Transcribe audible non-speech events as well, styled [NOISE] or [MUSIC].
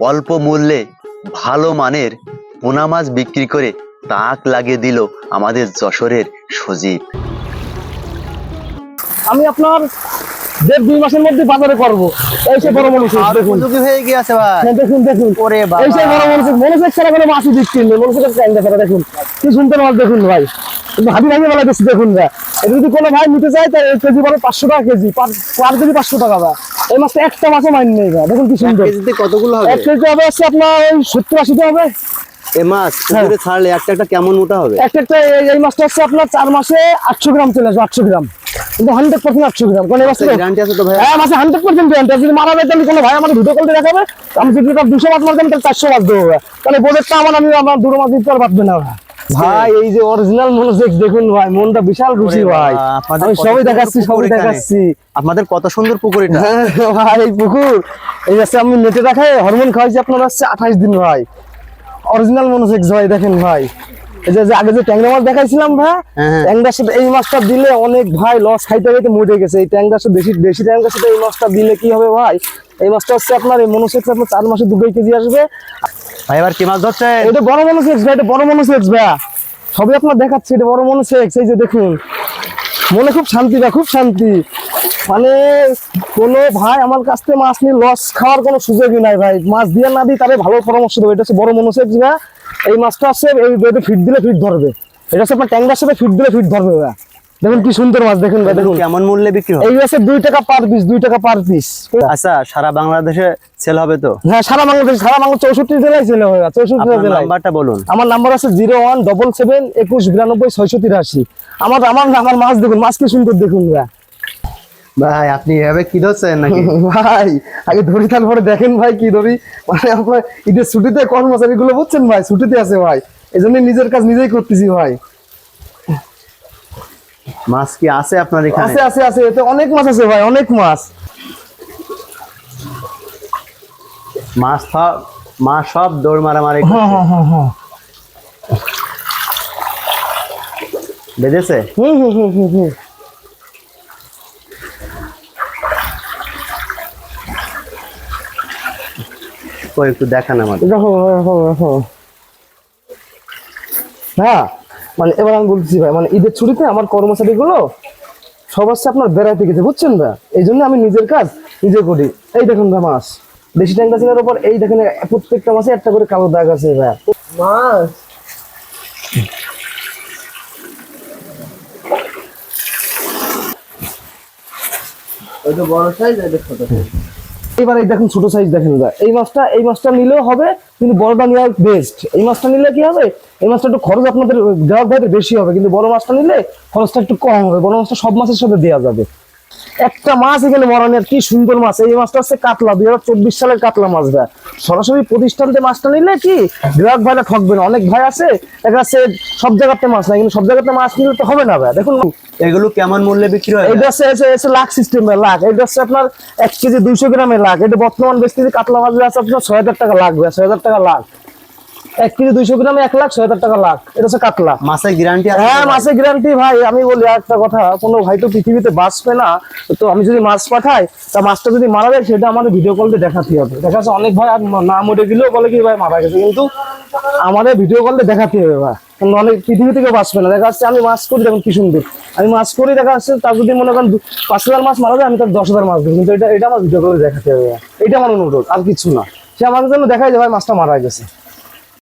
অল্প মূল্যে ভালো মানের পোনা মাছ বিক্রি করে তাক লাগিয়ে দিল আমাদের যশোরের সজীব। আমি আপনার দেড় দুই মাসের মধ্যে বাজারে করব। এই সে বড় মনুষ দেখুন। হয়ে গিয়েছে ভাই। হ্যাঁ, দেখুন দেখুন। ওরে। এই সে বড় মনুষ মনুষের ছাড়া কোনো মাছই বিক্রি নেই মনুষের ছাড়া দেখুন। কি সুন্দর মাছ দেখুন ভাই। কিন্তু হাবি ভাঙে বেলা বেশি দেখুন ভাই এটা যদি কোনো ভাই নিতে চায় তাই কেজি বলো পাঁচশো টাকা কেজি। পার কেজি পাঁচশো টাকা ভাই এই মাছটা একটা মাছও মাইন নেই ভাই দেখুন কি সুন্দর। কতগুলো এক কেজি হবে হচ্ছে আপনার ওই সত্তর আশিটা হবে। মাছ হ্যাঁ। পুকুরে ছাড়লে একটা একটা কেমন মোটা হবে? একটা একটা এই- মাছটা হচ্ছে আপনার চার মাসে আটশো গ্রাম চলে আসবে আটশো গ্রাম। কিন্তু হান্ড্রেড পার্সেন্ট আটশো গ্রাম। কারণ এই মাছটা গ্যারান্টি আছে তো ভাই হ্যাঁ মাসে হান্ড্রেড পার্সেন্ট গ্যারান্টি যদি মারা যায় তাহলে কোনো ভাই আমার ভিডিও কল দেখাবে। আমি যদি তার দুশো মাছ মারবেন তাহলে চারশো মাছ দেবো ভাই। তাহলে বোধেরটা আমার আমি আমার দুটো মাছ দিতে আর পারবে না ভাই। এই যে অরিজিনাল দেখুন ভাই মনটা বিশাল খুশি ভাই। আমি সবই দেখাচ্ছি সবই দেখাচ্ছি। আপনাদের কত সুন্দর পুকুর এটা? হ্যাঁ, ভাই এই পুকুর। এই আছে আমি নেটে দেখাই হরমোন খাওয়াইছি আপনার হচ্ছে আঠাশ দিন ভাই। অরিজিনাল মনোসেক্স ভাই দেখেন ভাই। এই যে আগে যে ট্যাংরা মাছ দেখাইছিলাম ভাই হ্যাঁ, হ্যাঁ। ট্যাংরার সাথে এই মাছটা দিলে অনেক ভাই লস খাইতে খাইতে মরে গেছে। এই ট্যাংরার সাথে বেশি বেশি ট্যাংরার সাথে এই মাছটা দিলে কি হবে ভাই? এই মাছটা হচ্ছে আপনার এই মনোসেক্স আপনার চার মাসে দুটোই কেজি আসবে। ভাই, এবার কি মাছ ধরছে? এটা বড় মনোসেক্স ভাই, এটা বড় মনোসেক্স ভাই। সবই আপনার দেখাচ্ছি, এটা বড় মনোসেক্স এই যে দেখুন। মনে খুব শান্তি ভাই, খুব শান্তি। মানে কোনো ভাই আমার কাছ থেকে মাছ নিয়ে লস খাওয়ার কোনো সুযোগই নাই ভাই। মাছ দিয়ে না দিই তাহলে ভালো পরামর্শ দেবো। এটা হচ্ছে বড় মনোসেক্স ভাই। এই মাছটা আছে এই ফিট দিলে ফিট ধরবে। এটা হচ্ছে আপনার ট্যাংরার সাথে ফিট দিলে ফিট ধরবে ভাই। দেখুন কি সুন্দর মাছ দেখুন দেখুন। কেমন মূল্যে বিক্রি হবে? এই দুই টাকা পার পিস দুই টাকা পার পিস আচ্ছা সারা বাংলাদেশে সেল হবে তো? হ্যাঁ সারা বাংলাদেশ সারা বাংলা চৌষট্টি জেলায় ভাই চৌষট্টি জেলায়। নাম্বারটা বলুন। আমার নাম্বার আছে জিরো ওয়ান ডবল সেভেন একুশ বিরানব্বই ছয়শো তিরাশি। আমার আমার আমার মাছ দেখুন মাছ কি সুন্দর দেখুন ভাই। ভাই আপনি এভাবে কি ধরছেন নাকি? [LAUGHS] ভাই আগে ধরি তারপরে দেখেন ভাই কি ধরি। মানে আপনার ঈদের ছুটিতে কর্মচারী গুলো বুঝছেন ভাই ছুটিতে আছে ভাই। এই জন্য নিজের কাজ নিজেই করতেছি ভাই। মাছ কি আছে আপনার এখানে? আছে আছে আছে এতে অনেক মাছ আছে ভাই অনেক মাছ। মাছ সব মাছ সব দৌড় মারামারি হ্যাঁ করছে। হ্যাঁ হ্যাঁ হ্যাঁ। বেঁধেছে হুম হুম হুম হুম হুম। একটু দেখান আমাদের। দেখো দেখো দেখো। হ্যাঁ। মানে এবার আমি বলছি ভাই মানে ঈদের ছুটিতে আমার কর্মচারী গুলো সব হচ্ছে আপনার বেড়াইতে গেছে বুঝছেন ভাই? এই জন্য আমি নিজের কাজ নিজে করি। এই দেখুন ভাই মাছ। বেশি ট্যাংরা চিনার উপর এই দেখেন প্রত্যেকটা মাসে একটা করে কালো দাগ আছে ভাই। মাছ? এবার এই দেখুন ছোট সাইজ দেখেন এই মাছটা এই মাছটা নিলেও হবে কিন্তু বড়টা নেওয়া বেস্ট এই মাছটা নিলে কি হবে? এই মাছটা একটু খরচ আপনাদের, গ্রাহক ভাইদের বেশি হবে, কিন্তু বড় মাছটা নিলে খরচটা একটু কম হবে বড় মাছটা সব মাছের সাথে দেওয়া যাবে। একটা মাছ এখানে মরণের কি সুন্দর মাছ। এই মাছটা হচ্ছে কাতলা দুই হাজার চব্বিশ সালের কাতলা মাছ ভাই। সরাসরি প্রতিষ্ঠানতে মাছটা নিলে কি গ্রাহক ভাইরা ঠকবে না। অনেক ভাই আছে দেখা যাচ্ছে সব জায়গাতে মাছ নাই কিন্তু সব জায়গাতে মাছ নিলে তো হবে না ভাই। দেখুন এগুলো কেমন মূল্যে বিক্রি হয়? এটা হচ্ছে লাখ সিস্টেম লাখ। এটা হচ্ছে আপনার এক কেজি দুইশো গ্রামের লাখ। এটা বর্তমান বেশ কেজি কাতলা মাছ আছে আপনার ছয় হাজার টাকা ভাই ছয় হাজার টাকা লাখ। এক কেজি দুইশো গ্রামে এক লাখ ছয় হাজার টাকা লাখ। এটা হচ্ছে কাতলা। মাছের গ্যারান্টি হ্যাঁ মাছের গ্যারান্টি ভাই আমি বলি একটা কথা কোনো ভাই তো পৃথিবীতে বাঁচবে না। তো আমি যদি মাছ পাঠাই তা মাছটা যদি মারা যায় সেটা আমাদের ভিডিও কল দিয়ে দেখাতে হবে। দেখা যাচ্ছে অনেক ভাই আর না মরে গেলেও বলে কি ভাই মারা গেছে। কিন্তু আমাদের ভিডিও কল দিয়ে দেখাতে হবে ভাই। অনেক পৃথিবী থেকে বাঁচবে না। দেখা যাচ্ছে আমি মাছ করি দেখুন কি সুন্দর। আমি মাছ করি দেখা যাচ্ছে তার যদি মনে করেন পাঁচ হাজার মাছ মারা যায় আমি তার দশ হাজার মাছ দেবো। কিন্তু এটা এটা আমার ভিডিও কলে দেখাতে হবে। এটা আমার অনুরোধ আর কিছু না। সে আমাদের জন্য দেখায় যে ভাই মাছটা মারা গেছে।